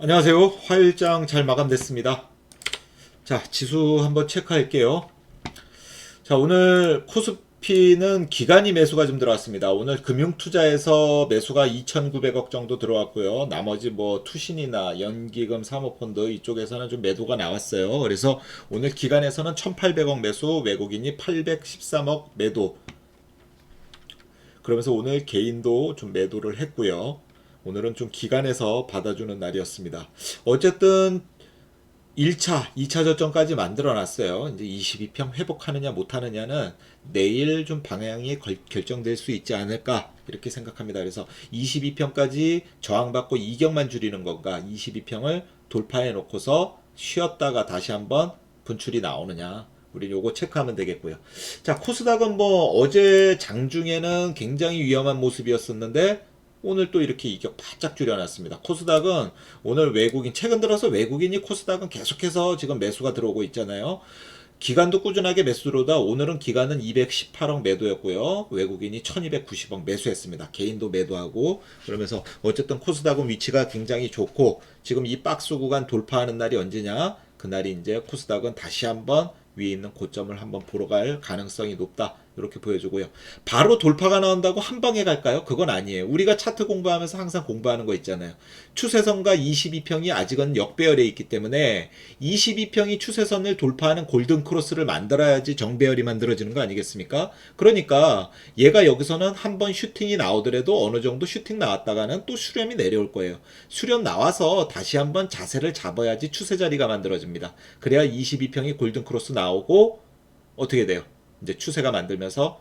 안녕하세요. 화일장 잘 마감됐습니다. 자, 지수 한번 체크할게요. 자, 오늘 코스피는 기간이 매수가 좀 들어왔습니다. 오늘 금융투자에서 매수가 2,900억 정도 들어왔고요. 나머지 뭐 투신이나 연기금, 사모펀드 이쪽에서는 좀 매도가 나왔어요. 그래서 오늘 기간에서는 1,800억 매수, 외국인이 813억 매도. 그러면서 오늘 개인도 좀 매도를 했고요. 오늘은 좀 기간에서 받아주는 날이었습니다. 어쨌든 1차, 2차 저점까지 만들어 놨어요. 이제 22평 회복하느냐 못하느냐는 내일 좀 방향이 걸- 결정될 수 있지 않을까 이렇게 생각합니다. 그래서 22평까지 저항받고 이격만 줄이는 건가 22평을 돌파해 놓고서 쉬었다가 다시 한번 분출이 나오느냐 우리 요거 체크하면 되겠고요. 자 코스닥은 뭐 어제 장중에는 굉장히 위험한 모습이었었는데 오늘 또 이렇게 이격 바짝 줄여놨습니다. 코스닥은 오늘 외국인 최근 들어서 외국인이 코스닥은 계속해서 지금 매수가 들어오고 있잖아요. 기간도 꾸준하게 매수 들어오다 오늘은 기간은 218억 매도였고요. 외국인이 1290억 매수했습니다. 개인도 매도하고 그러면서 어쨌든 코스닥은 위치가 굉장히 좋고 지금 이 박스 구간 돌파하는 날이 언제냐? 그날이 이제 코스닥은 다시 한번 위에 있는 고점을 한번 보러 갈 가능성이 높다. 이렇게 보여주고요. 바로 돌파가 나온다고 한 방에 갈까요? 그건 아니에요. 우리가 차트 공부하면서 항상 공부하는 거 있잖아요. 추세선과 22평이 아직은 역배열에 있기 때문에 22평이 추세선을 돌파하는 골든 크로스를 만들어야지 정배열이 만들어지는 거 아니겠습니까? 그러니까 얘가 여기서는 한 번 슈팅이 나오더라도 어느 정도 슈팅 나왔다가는 또 수렴이 내려올 거예요. 수렴 나와서 다시 한번 자세를 잡아야지 추세 자리가 만들어집니다. 그래야 22평이 골든 크로스 나오고 어떻게 돼요? 이제 추세가 만들면서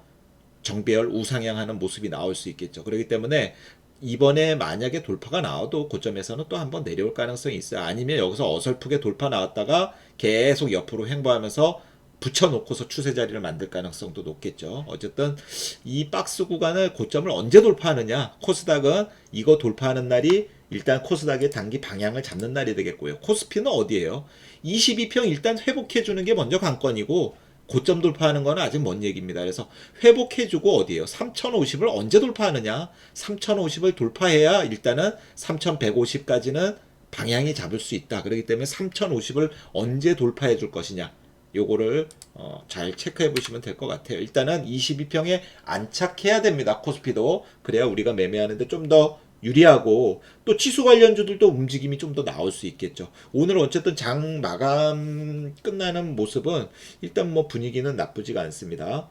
정배열 우상향하는 모습이 나올 수 있겠죠. 그렇기 때문에 이번에 만약에 돌파가 나와도 고점에서는 또 한번 내려올 가능성이 있어요. 아니면 여기서 어설프게 돌파 나왔다가 계속 옆으로 횡보하면서 붙여놓고서 추세 자리를 만들 가능성도 높겠죠. 어쨌든 이 박스 구간을 고점을 언제 돌파하느냐? 코스닥은 이거 돌파하는 날이 일단 코스닥의 단기 방향을 잡는 날이 되겠고요. 코스피는 어디예요? 22평 일단 회복해 주는 게 먼저 관건이고 고점 돌파하는 거는 아직 먼 얘기입니다. 그래서 회복해주고 어디에요? 3050을 언제 돌파하느냐? 3050을 돌파해야 일단은 3150까지는 방향이 잡을 수 있다. 그렇기 때문에 3050을 언제 돌파해 줄 것이냐? 요거를 어, 잘 체크해 보시면 될 것 같아요. 일단은 22평에 안착해야 됩니다. 코스피도 그래야 우리가 매매하는데 좀더 유리하고 또 치수 관련주들도 움직임이 좀 더 나올 수 있겠죠. 오늘 어쨌든 장 마감 끝나는 모습은 일단 뭐 분위기는 나쁘지가 않습니다.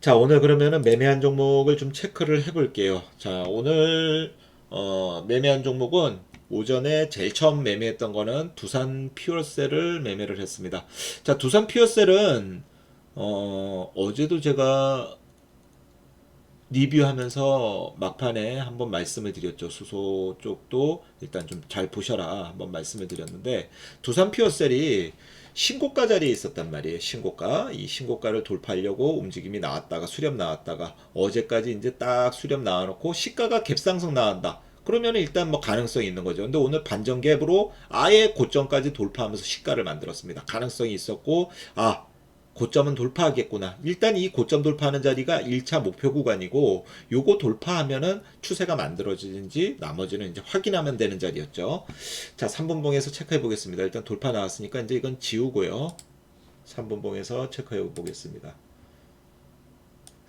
자, 오늘 그러면은 매매한 종목을 좀 체크를 해 볼게요. 자, 오늘 어, 매매한 종목은 오전에 제일 처음 매매했던 거는 두산 퓨어셀을 매매를 했습니다. 자, 두산 퓨어셀은 어, 어제도 제가 리뷰하면서 막판에 한번 말씀을 드렸죠. 수소 쪽도 일단 좀 잘 보셔라 한번 말씀을 드렸는데 두산 퓨어셀이 신고가 자리에 있었단 말이에요. 신고가 이 신고가를 돌파하려고 움직임이 나왔다가 수렴 나왔다가 어제까지 이제 딱 수렴 나와놓고 시가가 갭상승 나온다. 그러면 일단 뭐 가능성이 있는 거죠. 근데 오늘 반전 갭으로 아예 고점까지 돌파하면서 시가를 만들었습니다. 가능성이 있었고 아 고점은 돌파하겠구나. 일단 이 고점 돌파하는 자리가 1차 목표 구간이고 요거 돌파하면은 추세가 만들어지는지 나머지는 이제 확인하면 되는 자리였죠. 자, 3분봉에서 체크해 보겠습니다. 일단 돌파 나왔으니까 이제 이건 지우고요. 3분봉에서 체크해 보겠습니다.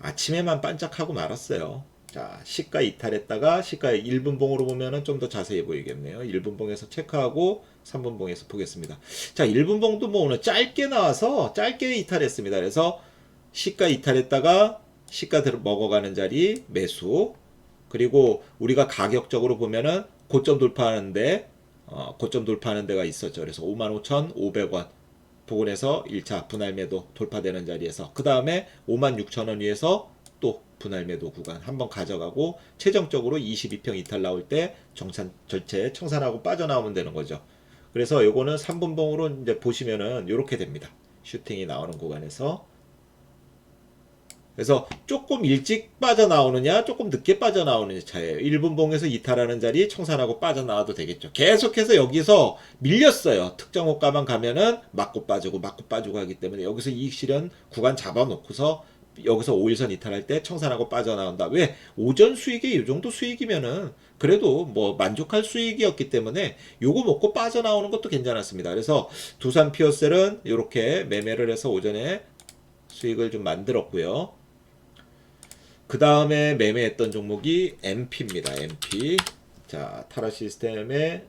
아침에만 반짝하고 말았어요. 자, 시가 이탈했다가 시가 1분봉으로 보면은 좀 더 자세히 보이겠네요. 1분봉에서 체크하고 3분봉에서 보겠습니다. 자, 1분봉도 뭐 오늘 짧게 나와서 짧게 이탈했습니다. 그래서 시가 이탈했다가 시가 들 먹어가는 자리 매수 그리고 우리가 가격적으로 보면은 고점 돌파하는데 어, 고점 돌파하는 데가 있었죠. 그래서 55,500원 부근에서 1차 분할 매도 돌파되는 자리에서 그 다음에 56,000원 위에서 또 분할 매도 구간 한번 가져가고 최종적으로 22평 이탈 나올 때 정산 절체 청산하고 빠져나오면 되는 거죠. 그래서 요거는 3분봉으로 이제 보시면은 요렇게 됩니다. 슈팅이 나오는 구간에서 그래서 조금 일찍 빠져나오느냐 조금 늦게 빠져나오느냐 차이에요. 1분봉에서 이탈하는 자리 청산하고 빠져나와도 되겠죠. 계속해서 여기서 밀렸어요. 특정 호가만 가면은 맞고 빠지고 맞고 빠지고 하기 때문에 여기서 이익 실현 구간 잡아놓고서 여기서 5일선 이탈할 때 청산하고 빠져나온다. 왜? 오전 수익이 이 정도 수익이면은 그래도 뭐 만족할 수익이었기 때문에 요거 먹고 빠져나오는 것도 괜찮았습니다. 그래서 두산 피어셀은 이렇게 매매를 해서 오전에 수익을 좀 만들었고요. 그 다음에 매매했던 종목이 MP입니다. MP. 자, 타라 시스템에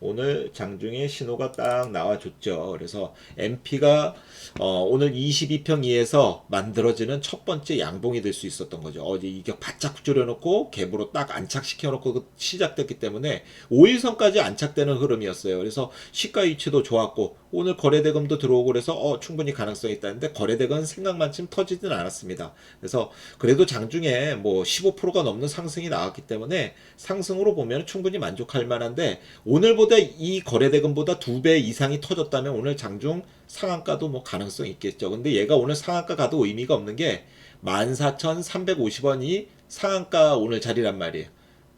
오늘 장중에 신호가 딱 나와줬죠. 그래서 MP가 어, 오늘 22평 이에서 만들어지는 첫 번째 양봉이 될 수 있었던 거죠. 어제 이격 바짝 줄여놓고 갭으로 딱 안착시켜놓고 그 시작됐기 때문에 5일선까지 안착되는 흐름이었어요. 그래서 시가 위치도 좋았고 오늘 거래대금도 들어오고 그래서 어, 충분히 가능성이 있다는데 거래대금 생각만큼 터지진 않았습니다. 그래서 그래도 장중에 뭐 15%가 넘는 상승이 나왔기 때문에 상승으로 보면 충분히 만족할 만한데 오늘보다 이 거래대금보다 두 배 이상이 터졌다면 오늘 장중 상한가도 뭐 가능성이 있겠죠. 근데 얘가 오늘 상한가 가도 의미가 없는 게 14,350원이 상한가 오늘 자리란 말이에요.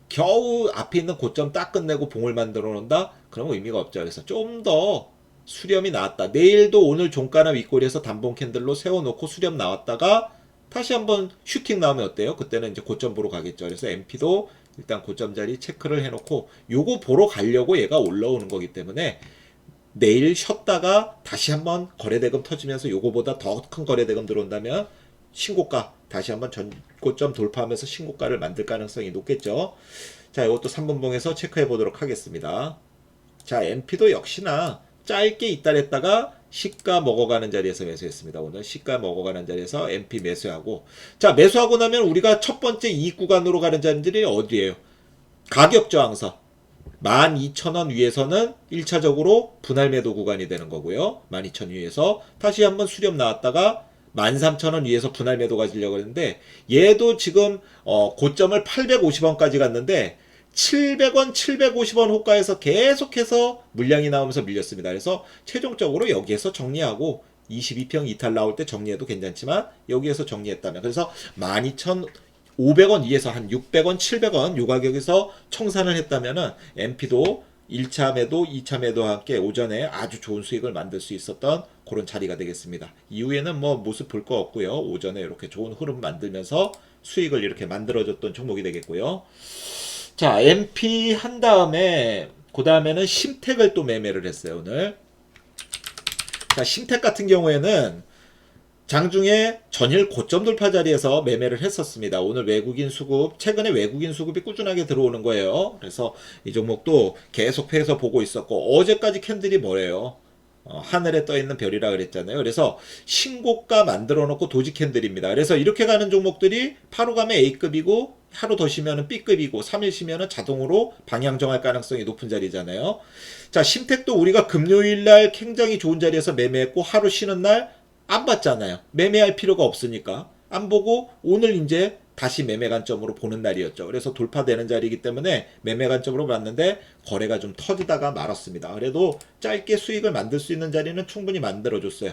겨우 앞에 있는 고점 딱 끝내고 봉을 만들어 놓는다? 그러면 의미가 없죠. 그래서 좀더 수렴이 나왔다. 내일도 오늘 종가나 윗꼬리에서 단봉 캔들로 세워놓고 수렴 나왔다가 다시 한번 슈팅 나오면 어때요? 그때는 이제 고점 보러 가겠죠. 그래서 MP도 일단 고점 자리 체크를 해놓고 요거 보러 가려고 얘가 올라오는 거기 때문에 내일 쉬었다가 다시 한번 거래대금 터지면서 요거보다 더 큰 거래대금 들어온다면 신고가 다시 한번 전고점 돌파하면서 신고가를 만들 가능성이 높겠죠. 자, 이것도 3분봉에서 체크해 보도록 하겠습니다. 자, MP도 역시나 짧게 있다랬다가 시가 먹어가는 자리에서 매수했습니다. 오늘 시가 먹어가는 자리에서 MP 매수하고 자 매수하고 나면 우리가 첫 번째 이익 구간으로 가는 자리들이 어디예요? 가격 저항선 12,000원 위에서는 1차적으로 분할 매도 구간이 되는 거고요. 12,000원 위에서 다시 한번 수렴 나왔다가 13,000원 위에서 분할 매도 가 지려고 했는데 얘도 지금 어, 고점을 850원까지 갔는데 700원, 750원 호가에서 계속해서 물량이 나오면서 밀렸습니다. 그래서 최종적으로 여기에서 정리하고 22평 이탈 나올 때 정리해도 괜찮지만 여기에서 정리했다면 그래서 12,500원 위에서 한 600원, 700원 요 가격에서 청산을 했다면은 MP도 1차 매도, 2차 매도와 함께 오전에 아주 좋은 수익을 만들 수 있었던 그런 자리가 되겠습니다. 이후에는 뭐 모습 볼 거 없고요. 오전에 이렇게 좋은 흐름 만들면서 수익을 이렇게 만들어줬던 종목이 되겠고요. 자, MP 한 다음에 그 다음에는 심택을 또 매매를 했어요 오늘. 자, 심택 같은 경우에는 장중에 전일 고점 돌파 자리에서 매매를 했었습니다. 오늘 외국인 수급, 최근에 외국인 수급이 꾸준하게 들어오는 거예요. 그래서 이 종목도 계속 패해서 보고 있었고, 어제까지 캔들이 뭐래요? 어, 하늘에 떠 있는 별이라 그랬잖아요. 그래서 신고가 만들어 놓고 도지 캔들입니다. 그래서 이렇게 가는 종목들이 하루 가면 A급이고 하루 더 쉬면은 B급이고 3일 쉬면은 자동으로 방향 정할 가능성이 높은 자리잖아요. 자, 심택도 우리가 금요일 날 굉장히 좋은 자리에서 매매했고 하루 쉬는 날 안 봤잖아요. 매매할 필요가 없으니까. 안 보고 오늘 이제 다시 매매 관점으로 보는 날이었죠. 그래서 돌파되는 자리이기 때문에 매매 관점으로 봤는데 거래가 좀 터지다가 말았습니다. 그래도 짧게 수익을 만들 수 있는 자리는 충분히 만들어줬어요.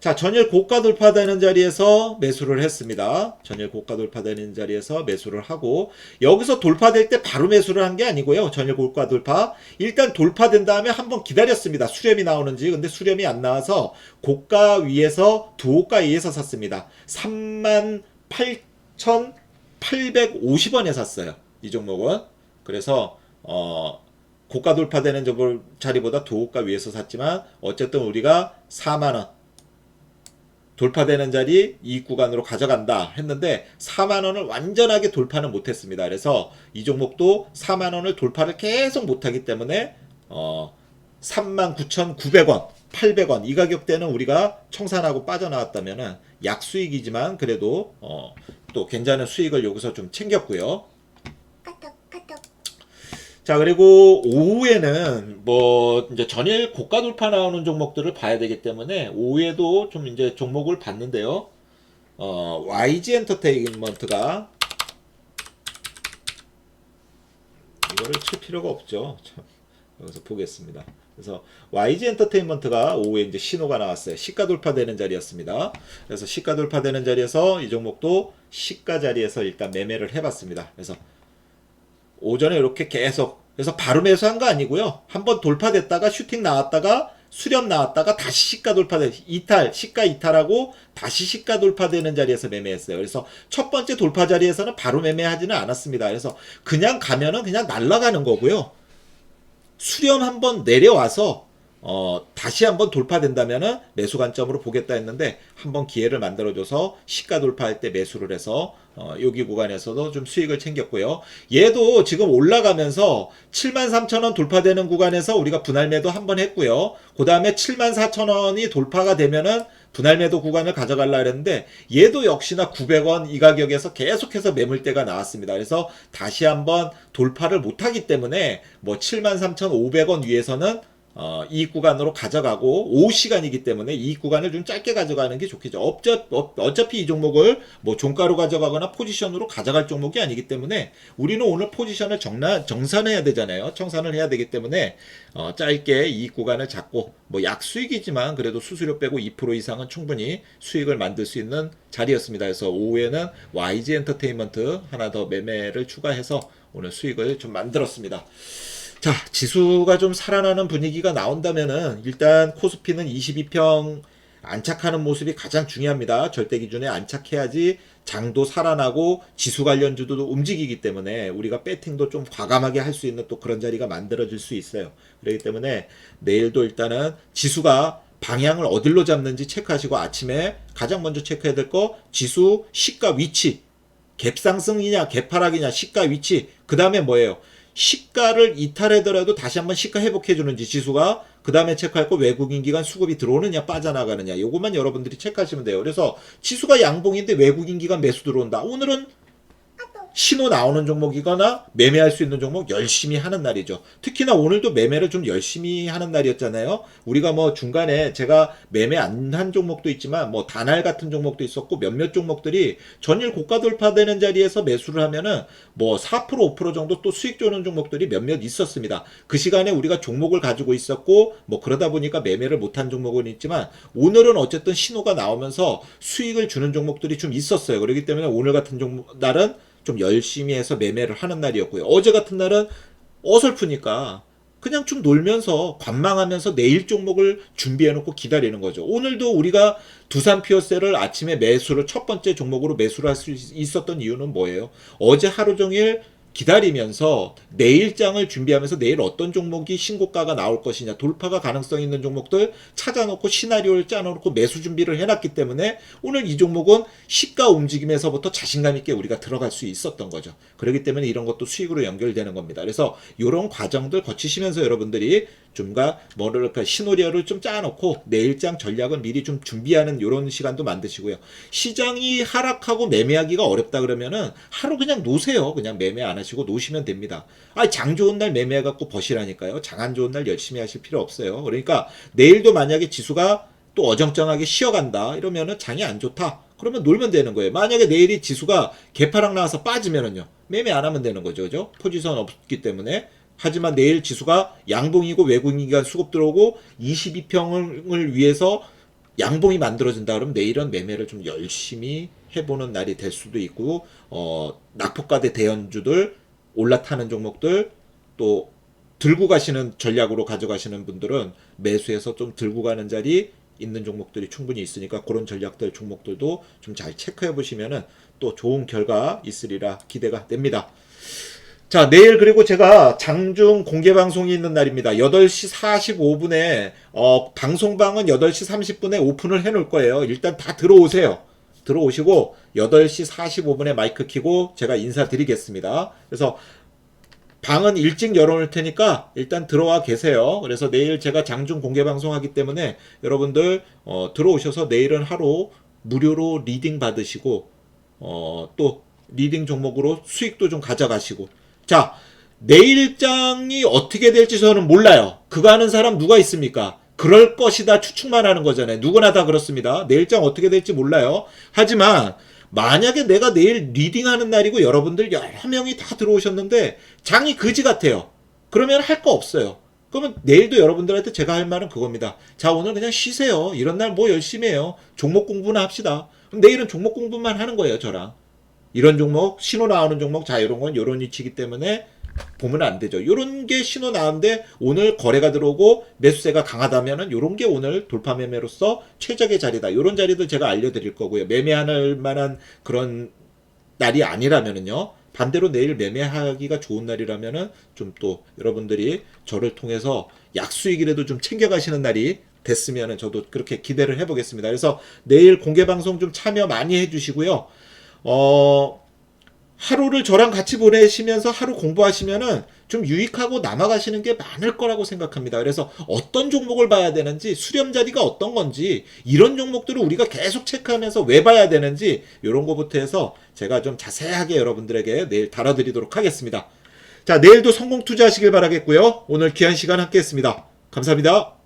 자, 전일 고가 돌파되는 자리에서 매수를 했습니다. 전일 고가 돌파되는 자리에서 매수를 하고 여기서 돌파될 때 바로 매수를 한 게 아니고요. 전일 고가 돌파 일단 돌파된 다음에 한번 기다렸습니다. 수렴이 나오는지 근데 수렴이 안 나와서 고가 위에서 두호가 위에서 샀습니다. 38,850원에 샀어요. 이 종목은 그래서 어 고가 돌파되는 자리보다 두호가 위에서 샀지만 어쨌든 우리가 4만 원 돌파되는 자리 이익 구간으로 가져간다 했는데 4만 원을 완전하게 돌파는 못했습니다. 그래서 이 종목도 4만 원을 돌파를 계속 못하기 때문에 어 39,900원, 800원 이 가격대는 우리가 청산하고 빠져나왔다면은 약수익이지만 그래도 어 또 괜찮은 수익을 여기서 좀 챙겼고요. 자 그리고 오후에는 뭐 이제 전일 고가 돌파 나오는 종목들을 봐야 되기 때문에 오후에도 좀 이제 종목을 봤는데요. 어 YG 엔터테인먼트가 이거를 칠 필요가 없죠. 참 여기서 보겠습니다. 그래서 YG 엔터테인먼트가 오후에 이제 신호가 나왔어요. 시가 돌파되는 자리였습니다. 그래서 시가 돌파되는 자리에서 이 종목도 시가 자리에서 일단 매매를 해봤습니다. 그래서 오전에 이렇게 계속 그래서 바로 매수한 거 아니고요. 한번 돌파됐다가 슈팅 나왔다가 수렴 나왔다가 다시 시가 돌파돼 이탈 시가 이탈하고 다시 시가 돌파되는 자리에서 매매했어요. 그래서 첫 번째 돌파 자리에서는 바로 매매하지는 않았습니다. 그래서 그냥 가면은 그냥 날아가는 거고요. 수렴 한번 내려와서 어, 다시 한번 돌파된다면은 매수 관점으로 보겠다 했는데 한번 기회를 만들어줘서 시가 돌파할 때 매수를 해서 어, 여기 구간에서도 좀 수익을 챙겼고요. 얘도 지금 올라가면서 73,000원 돌파되는 구간에서 우리가 분할 매도 한번 했고요. 그 다음에 74,000원이 돌파가 되면은 분할 매도 구간을 가져가려 했는데 얘도 역시나 900원 이 가격에서 계속해서 매물대가 나왔습니다. 그래서 다시 한번 돌파를 못하기 때문에 뭐 73,500원 위에서는 어, 이익 구간으로 가져가고 오후 시간이기 때문에 이익 구간을 좀 짧게 가져가는 게 좋겠죠. 어차, 어, 어차피 이 종목을 뭐 종가로 가져가거나 포지션으로 가져갈 종목이 아니기 때문에 우리는 오늘 포지션을 정나, 정산해야 되잖아요. 청산을 해야 되기 때문에 어, 짧게 이익 구간을 잡고 뭐 약수익이지만 그래도 수수료 빼고 2% 이상은 충분히 수익을 만들 수 있는 자리였습니다. 그래서 오후에는 YG 엔터테인먼트 하나 더 매매를 추가해서 오늘 수익을 좀 만들었습니다. 자, 지수가 좀 살아나는 분위기가 나온다면은 일단 코스피는 22평 안착하는 모습이 가장 중요합니다. 절대 기준에 안착해야지 장도 살아나고 지수 관련주도 움직이기 때문에 우리가 배팅도 좀 과감하게 할 수 있는 또 그런 자리가 만들어질 수 있어요. 그렇기 때문에 내일도 일단은 지수가 방향을 어디로 잡는지 체크하시고 아침에 가장 먼저 체크해야 될 거 지수 시가 위치 갭 상승이냐 갭 하락이냐 시가 위치 그 다음에 뭐예요 시가를 이탈하더라도 다시 한번 시가 회복해 주는지 지수가 그 다음에 체크할 거 외국인 기관 수급이 들어오느냐 빠져나가느냐. 요것만 여러분들이 체크하시면 돼요. 그래서 지수가 양봉인데 외국인 기관 매수 들어온다. 오늘은 신호 나오는 종목이거나 매매할 수 있는 종목 열심히 하는 날이죠. 특히나 오늘도 매매를 좀 열심히 하는 날이었잖아요. 우리가 뭐 중간에 제가 매매 안 한 종목도 있지만 뭐 단알 같은 종목도 있었고 몇몇 종목들이 전일 고가 돌파되는 자리에서 매수를 하면은 뭐 4% 5% 정도 또 수익 주는 종목들이 몇몇 있었습니다. 그 시간에 우리가 종목을 가지고 있었고 뭐 그러다 보니까 매매를 못한 종목은 있지만 오늘은 어쨌든 신호가 나오면서 수익을 주는 종목들이 좀 있었어요. 그렇기 때문에 오늘 같은 종목 날은 좀 열심히 해서 매매를 하는 날이었고요. 어제 같은 날은 어설프니까 그냥 좀 놀면서 관망하면서 내일 종목을 준비해놓고 기다리는 거죠. 오늘도 우리가 두산 피어셀을 아침에 매수를 첫 번째 종목으로 매수를 할 수 있었던 이유는 뭐예요? 어제 하루 종일 기다리면서 내일장을 준비하면서 내일 어떤 종목이 신고가가 나올 것이냐 돌파가 가능성 있는 종목들 찾아놓고 시나리오를 짜놓고 매수 준비를 해놨기 때문에 오늘 이 종목은 시가 움직임에서부터 자신감 있게 우리가 들어갈 수 있었던 거죠. 그렇기 때문에 이런 것도 수익으로 연결되는 겁니다. 그래서 이런 과정들 거치시면서 여러분들이 좀가 뭐랄까 시노리오를 좀 짜놓고 내일장 전략을 미리 좀 준비하는 이런 시간도 만드시고요. 시장이 하락하고 매매하기가 어렵다 그러면은 하루 그냥 놓으세요. 그냥 매매 안 하시고 놓으시면 됩니다. 아, 장 좋은 날 매매해 갖고 버시라니까요. 장 안 좋은 날 열심히 하실 필요 없어요. 그러니까 내일도 만약에 지수가 또 어정쩡하게 쉬어간다 이러면은 장이 안 좋다. 그러면 놀면 되는 거예요. 만약에 내일이 지수가 개파락 나와서 빠지면은요. 매매 안 하면 되는 거죠. 그죠? 포지션 없기 때문에 하지만 내일 지수가 양봉이고 외국인 기관 수급 들어오고 22평을 위해서 양봉이 만들어진다 그러면 내일은 매매를 좀 열심히 해보는 날이 될 수도 있고 어 낙폭과대 대연주들 올라타는 종목들 또 들고 가시는 전략으로 가져가시는 분들은 매수해서 좀 들고 가는 자리 있는 종목들이 충분히 있으니까 그런 전략들 종목들도 좀 잘 체크해 보시면은 또 좋은 결과 있으리라 기대가 됩니다. 자, 내일 그리고 제가 장중 공개 방송이 있는 날입니다. 8시 45분에 어 방송방은 8시 30분에 오픈을 해 놓을 거예요. 일단 다 들어오세요. 들어오시고 8시 45분에 마이크 켜고 제가 인사드리겠습니다. 그래서 방은 일찍 열어놓을 테니까 일단 들어와 계세요. 그래서 내일 제가 장중 공개 방송하기 때문에 여러분들 어, 들어오셔서 내일은 하루 무료로 리딩 받으시고 어, 또 리딩 종목으로 수익도 좀 가져가시고 자 내일장이 어떻게 될지 저는 몰라요. 그거 아는 사람 누가 있습니까? 그럴 것이다 추측만 하는 거잖아요. 누구나 다 그렇습니다. 내일장 어떻게 될지 몰라요. 하지만 만약에 내가 내일 리딩하는 날이고 여러분들 여러 명이 다 들어오셨는데 장이 그지 같아요. 그러면 할 거 없어요. 그러면 내일도 여러분들한테 제가 할 말은 그겁니다. 자 오늘 그냥 쉬세요. 이런 날 뭐 열심히 해요. 종목 공부나 합시다. 그럼 내일은 종목 공부만 하는 거예요 저랑. 이런 종목 신호 나오는 종목 자 이런 건 이런 위치이기 때문에 보면 안 되죠. 요런 게 신호 나오는데 오늘 거래가 들어오고 매수세가 강하다면은 요런 게 오늘 돌파 매매로서 최적의 자리다. 요런 자리도 제가 알려드릴 거고요. 매매할 만한 그런 날이 아니라면은요. 반대로 내일 매매하기가 좋은 날이라면은 좀 또 여러분들이 저를 통해서 약수익이라도 좀 챙겨가시는 날이 됐으면은 저도 그렇게 기대를 해보겠습니다. 그래서 내일 공개 방송 좀 참여 많이 해주시고요. 어, 하루를 저랑 같이 보내시면서 하루 공부하시면은 좀 유익하고 남아가시는 게 많을 거라고 생각합니다. 그래서 어떤 종목을 봐야 되는지, 수렴 자리가 어떤 건지, 이런 종목들을 우리가 계속 체크하면서 왜 봐야 되는지, 이런 거부터 해서 제가 좀 자세하게 여러분들에게 내일 달아드리도록 하겠습니다. 자, 내일도 성공 투자하시길 바라겠고요. 오늘 귀한 시간 함께 했습니다. 감사합니다.